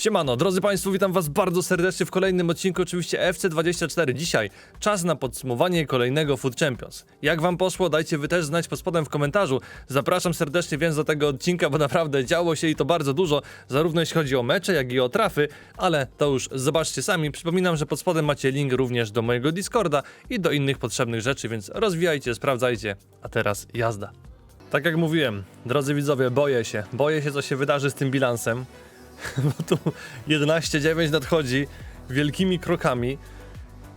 Siemano, drodzy Państwo, witam Was bardzo serdecznie w kolejnym odcinku, oczywiście FC24. Dzisiaj czas na podsumowanie kolejnego Food Champions. Jak Wam poszło, dajcie Wy też znać pod spodem w komentarzu. Zapraszam serdecznie więc do tego odcinka, bo naprawdę działo się i to bardzo dużo, zarówno jeśli chodzi o mecze, jak i o trafy, ale to już zobaczcie sami. Przypominam, że pod spodem macie link również do mojego Discorda i do innych potrzebnych rzeczy, więc rozwijajcie, sprawdzajcie. A teraz jazda. Tak jak mówiłem, drodzy widzowie, boję się. Boję się, co się wydarzy z tym bilansem bo tu 11-9 nadchodzi wielkimi krokami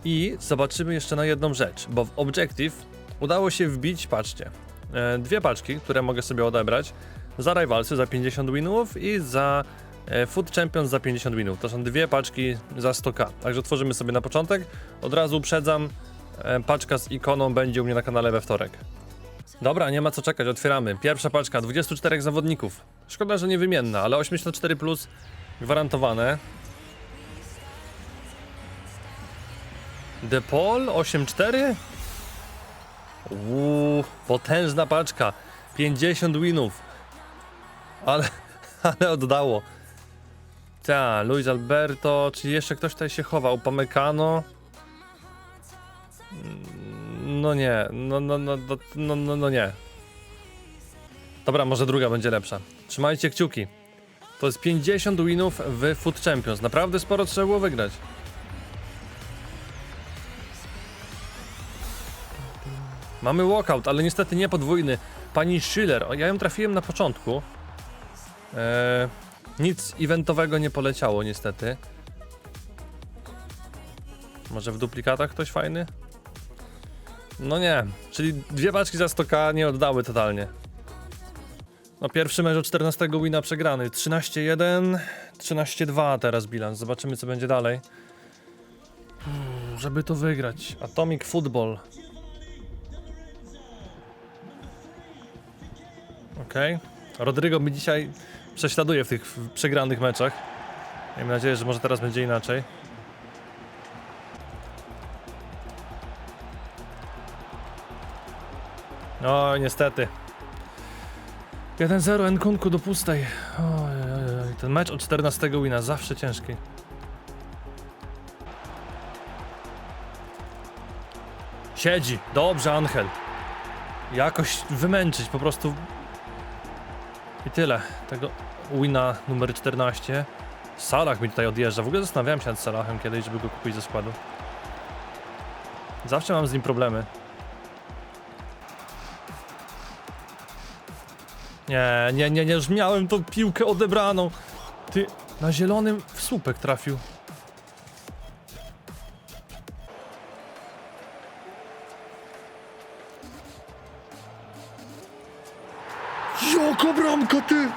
i zobaczymy jeszcze na jedną rzecz, bo w Objective udało się wbić, patrzcie, e, dwie paczki, które mogę sobie odebrać za Rivalsy za 50 winów i za e, Food Champions za 50 winów. To są dwie paczki za 100k. Także otworzymy sobie na początek. Od razu uprzedzam, e, paczka z ikoną będzie u mnie na kanale we wtorek. Dobra, nie ma co czekać, otwieramy. Pierwsza paczka, 24 zawodników. Szkoda, że niewymienna, ale 84 plus gwarantowane. Depol 8-4? Uuu, potężna paczka. 50 winów. Ale, ale oddało. Ta, Luis Alberto, czy jeszcze ktoś tutaj się chował? Pamecano? No nie, no, no, no, no, no, no, no nie. Dobra, może druga będzie lepsza. Trzymajcie kciuki. To jest 50 winów w Food Champions. Naprawdę sporo trzeba było wygrać. Mamy walkout, ale niestety nie podwójny. Pani Schiller, ja ją trafiłem na początku. Eee, nic eventowego nie poleciało niestety. Może w duplikatach ktoś fajny? No nie, czyli dwie paczki za 100k nie oddały totalnie. No pierwszy mecz o 14 wina przegrany. 13-1, 13-2 teraz bilans. Zobaczymy co będzie dalej. Hmm, żeby to wygrać. Atomic Football. Okej. Rodrigo mi dzisiaj prześladuje w tych przegranych meczach. Miejmy nadzieję, że może teraz będzie inaczej. O, niestety. 1-0 Nkunku do pustej. Oj. Ten mecz o 14 wina zawsze ciężki. Siedzi. Dobrze, Angel. Jakoś wymęczyć po prostu. I tyle. Tego wina numer 14. Salah mi tutaj odjeżdża. W ogóle zastanawiałem się nad Salahem kiedyś, żeby go kupić ze składu. Zawsze mam z nim problemy. Nie, nie, nie, nie, już miałem tą piłkę odebraną. Ty, na zielonym w słupek trafił. Jaka bramka, ty!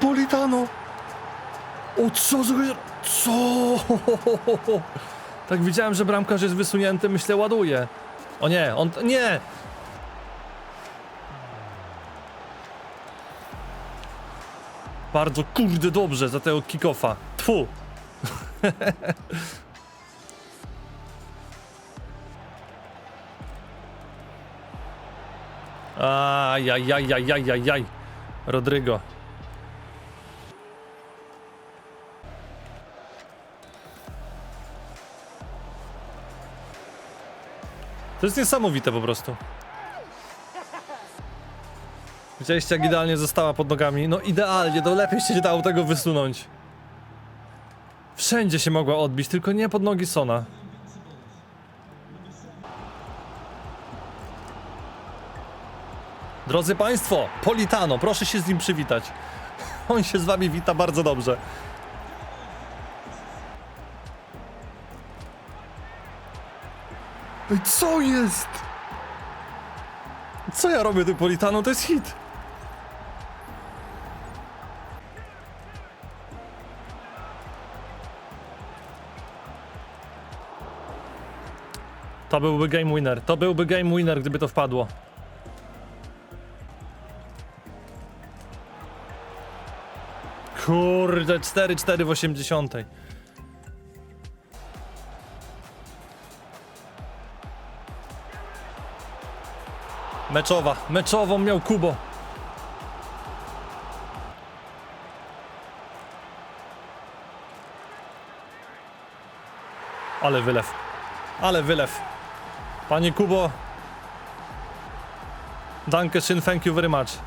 Politano! O, co za... Co? Tak widziałem, że bramkarz jest wysunięty, myślę, ładuje. O nie, on... Nie! Bardzo kurde dobrze za tego kickoffa. Tfu. Ajajajajajajaj. Rodrygo. To jest niesamowite po prostu. Widzieliście jak idealnie została pod nogami? No idealnie, to lepiej się dało tego wysunąć. Wszędzie się mogła odbić, tylko nie pod nogi Sona. Drodzy Państwo, Politano, proszę się z nim przywitać. On się z Wami wita bardzo dobrze. Co jest? Co ja robię tym Politano? To jest hit. To byłby game winner. To byłby game winner, gdyby to wpadło. Kurde, 4-4 w 80. Meczowa. Meczową miał Kubo. Ale wylew. Ale wylew. Panie Kubo. Danke schön, thank you very much.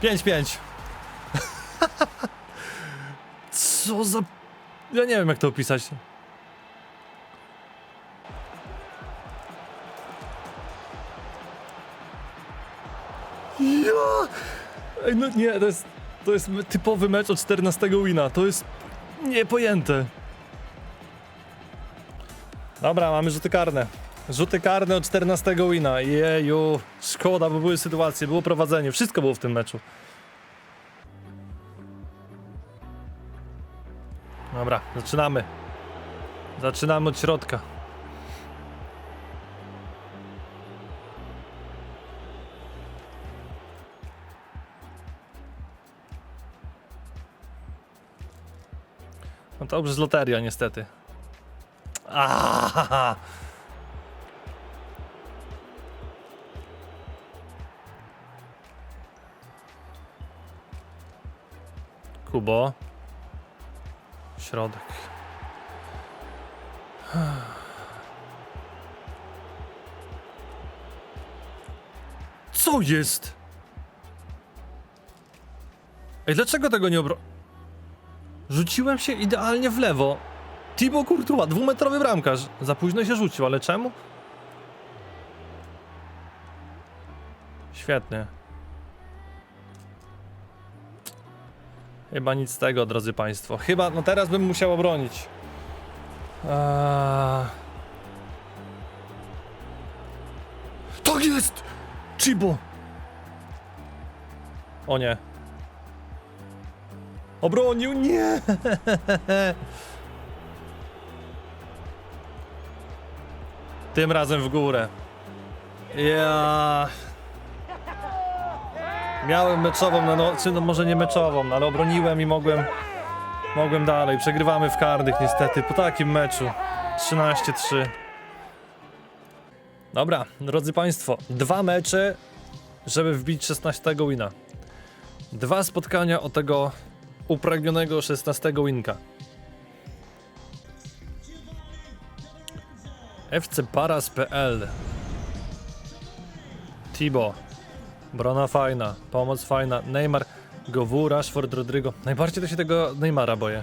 Pięć, pięć. Co za... Ja nie wiem jak to opisać. Ja... Ej, no nie, to jest, to jest typowy mecz od 14 wina. To jest niepojęte. Dobra, mamy rzuty karne. Rzuty karne od 14 wina. Jeju, szkoda, bo były sytuacje, było prowadzenie, wszystko było w tym meczu. Dobra, zaczynamy. Zaczynamy od środka. No już z loteria niestety. Aaaa! Kubo. Środek. Co jest? Ej, dlaczego tego nie obro... Rzuciłem się idealnie w lewo. Thibaut Courtois, dwumetrowy bramkarz. Za późno się rzucił, ale czemu? Świetnie. Chyba nic z tego, drodzy Państwo. Chyba, no teraz bym musiał obronić. Eee... Tak jest! Chibo! O nie. Obronił, nie! Tym razem w górę. Ja. Miałem meczową, no, no, czy no może nie meczową, no, ale obroniłem i mogłem. Mogłem dalej. Przegrywamy w karnych niestety po takim meczu. 13-3. Dobra, drodzy Państwo, dwa mecze, żeby wbić 16 wina. Dwa spotkania o tego upragnionego 16 winka. FC Paras.pl Tibo Brona fajna, pomoc fajna, Neymar, Gowu, Rashford, Rodrygo. Najbardziej to się tego Neymara boję.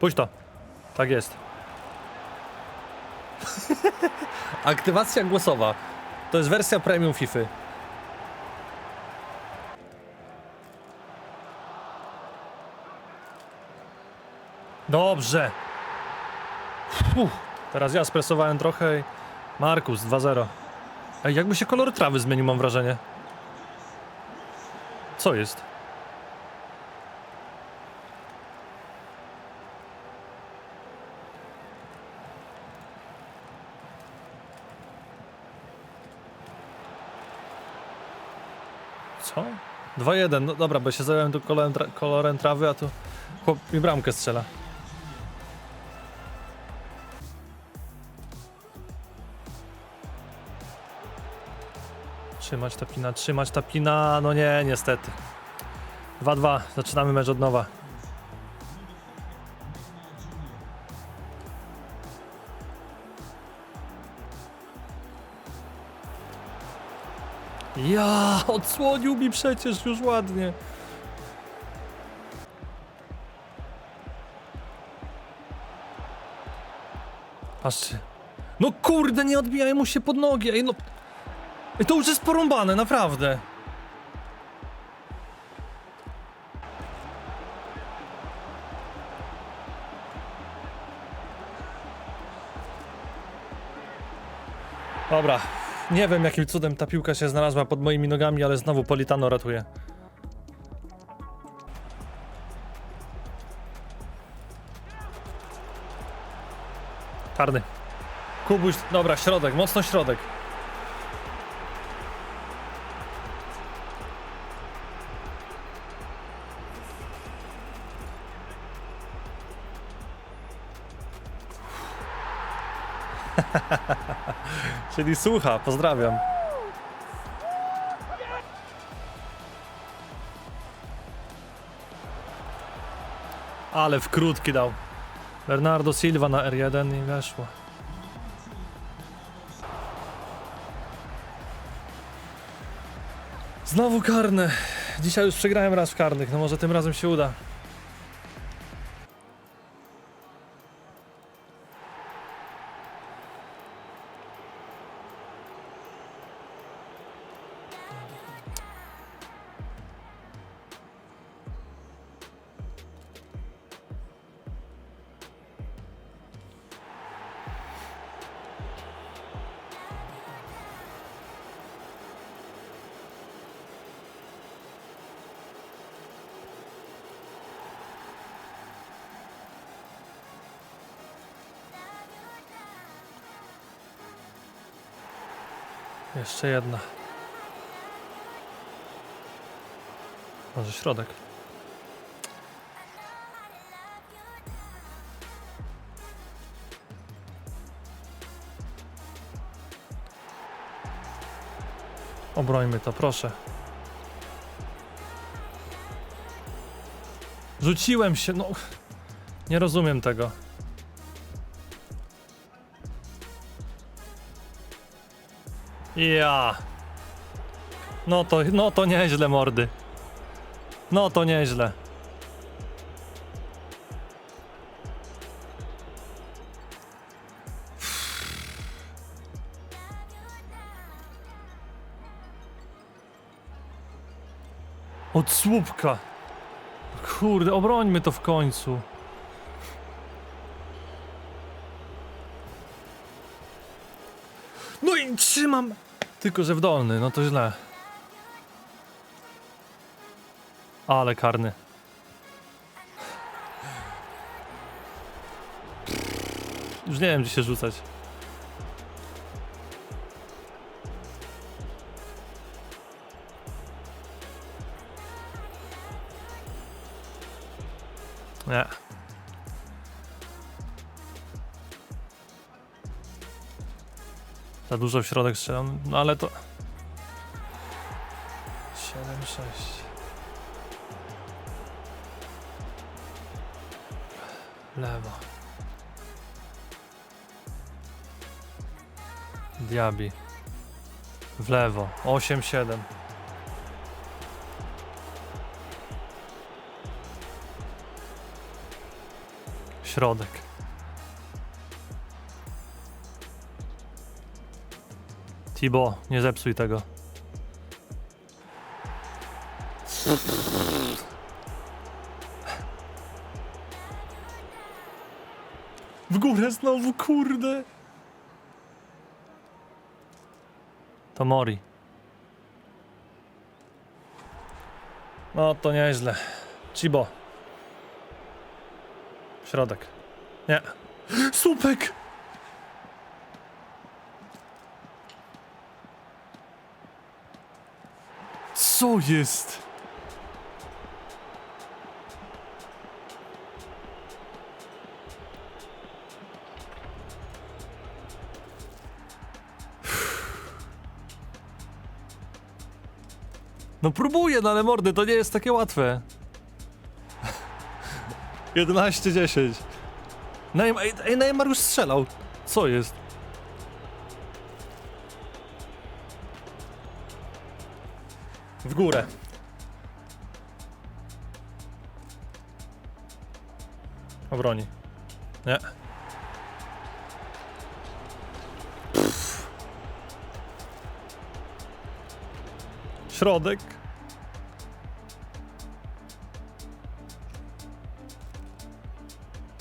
Puść to. Tak jest. Aktywacja głosowa. To jest wersja premium FIFA. Dobrze. Uff, teraz ja spresowałem trochę i... Markus 2-0. Ej, jakby się kolor trawy zmienił, mam wrażenie. Co jest? Co? 2-1, no dobra, bo się zająłem tu kolorem, tra kolorem trawy, a tu chłop mi bramkę strzela. Trzymać tapina, trzymać tapina, no nie, niestety. 2-2, zaczynamy mecz od nowa. Ja, odsłonił mi przecież już ładnie. Patrzcie. No kurde, nie odbijają mu się pod nogi. Ej, no. Ej, to już jest porąbane, naprawdę. Dobra, nie wiem jakim cudem ta piłka się znalazła pod moimi nogami, ale znowu Politano ratuje. Karny. Kubuś, dobra, środek, mocno środek. Czyli słucha, pozdrawiam. Ale w krótki dał. Bernardo Silva na R1 i weszło. Znowu karne. Dzisiaj już przegrałem raz w karnych, no może tym razem się uda. Jeszcze jedna. Może środek. Obrońmy to, proszę. Rzuciłem się, no. Nie rozumiem tego. Ja. No to, no to nieźle, mordy. No to nieźle. Od słupka. Kurde, obrońmy to w końcu. No i trzymam. Tylko, że w dolny, no to źle. Ale karny. Już nie wiem, gdzie się rzucać. Nie. Za dużo w środek strzelam, no ale to... 7, 6. Lewo. Diabi. W lewo. 8, 7. Środek. Tibo, nie zepsuj tego. W górę znowu, kurde. To Mori. No to nieźle. Chibo. Środek. Nie. Słupek! Co jest? No próbuję, no ale mordy, to nie jest takie łatwe. 11-10. Neymar, Neymar już strzelał. Co jest? W górę. Obroni. Nie. Środek.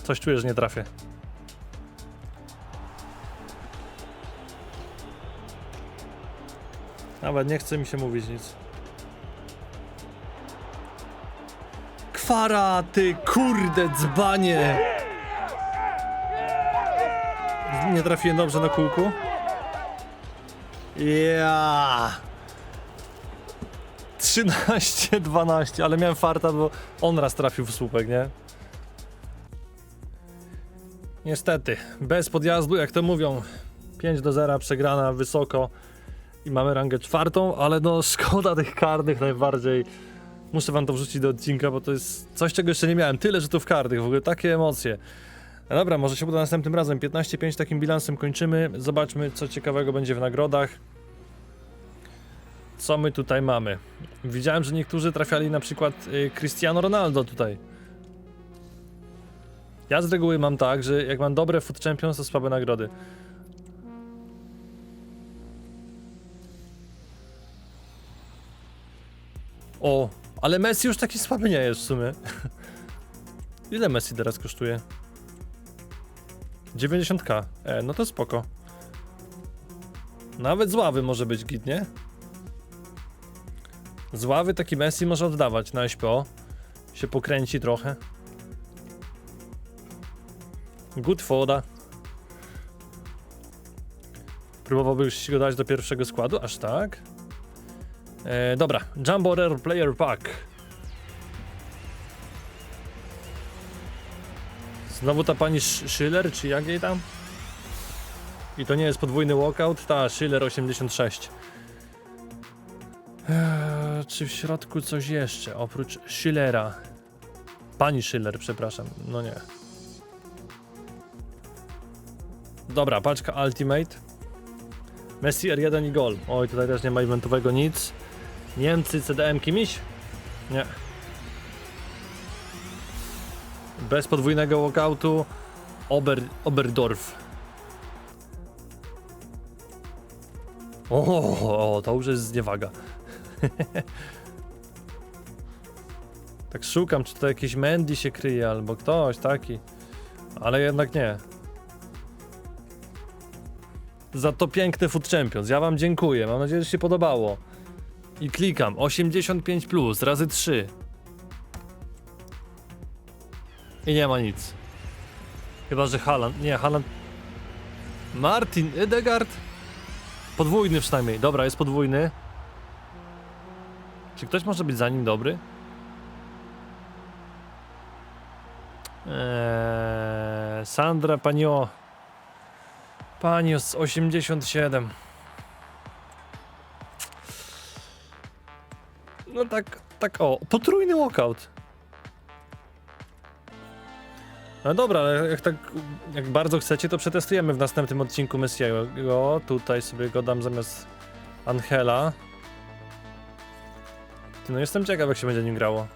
Coś czuję, że nie trafię. Nawet nie chce mi się mówić nic. Kwara, ty kurde dzbanie! Nie trafiłem dobrze na kółku. Ja. 13-12, ale miałem farta, bo on raz trafił w słupek, nie? Niestety, bez podjazdu, jak to mówią, 5 do 0 przegrana wysoko i mamy rangę czwartą, ale no szkoda tych karnych najbardziej. Muszę wam to wrzucić do odcinka, bo to jest coś, czego jeszcze nie miałem. Tyle rzutów karnych, w ogóle takie emocje. No dobra, może się uda następnym razem. 15-5 takim bilansem kończymy. Zobaczmy, co ciekawego będzie w nagrodach. Co my tutaj mamy? Widziałem, że niektórzy trafiali na przykład y, Cristiano Ronaldo tutaj. Ja z reguły mam tak, że jak mam dobre Food Champions, to słabe nagrody. O, ale Messi już taki słaby nie jest w sumie. Ile Messi teraz kosztuje? 90k. E, no to spoko. Nawet z ławy może być git, nie? Z ławy taki Messi może oddawać na SPO. Się pokręci trochę. Good foda. Próbowałbyś go dać do pierwszego składu? Aż tak? E, dobra, Jumbo Rare Player Pack. Znowu ta pani Sch- Schiller, czy jak jej tam? I to nie jest podwójny walkout? Ta, Schiller 86. Eee, czy w środku coś jeszcze, oprócz Schillera? Pani Schiller, przepraszam, no nie. Dobra, paczka Ultimate. Messi R1 i gol. Oj, tutaj też nie ma eventowego nic. Niemcy CDM kimś? Nie. Bez podwójnego walkoutu. Ober, Oberdorf. O, to już jest zniewaga. tak szukam, czy to jakiś Mandy się kryje, albo ktoś taki. Ale jednak nie. Za to piękny Food Champions. Ja wam dziękuję. Mam nadzieję, że się podobało. I klikam 85 plus razy 3. I nie ma nic. Chyba, że Haaland. Nie, Haaland. Martin Edegard. Podwójny przynajmniej. Dobra, jest podwójny. Czy ktoś może być za nim dobry? Eee, Sandra Panio. Panios 87. tak, tak o, potrójny walkout. No dobra, ale jak tak, jak bardzo chcecie, to przetestujemy w następnym odcinku Messiego. Tutaj sobie go dam zamiast Angela. No jestem ciekaw, jak się będzie nim grało.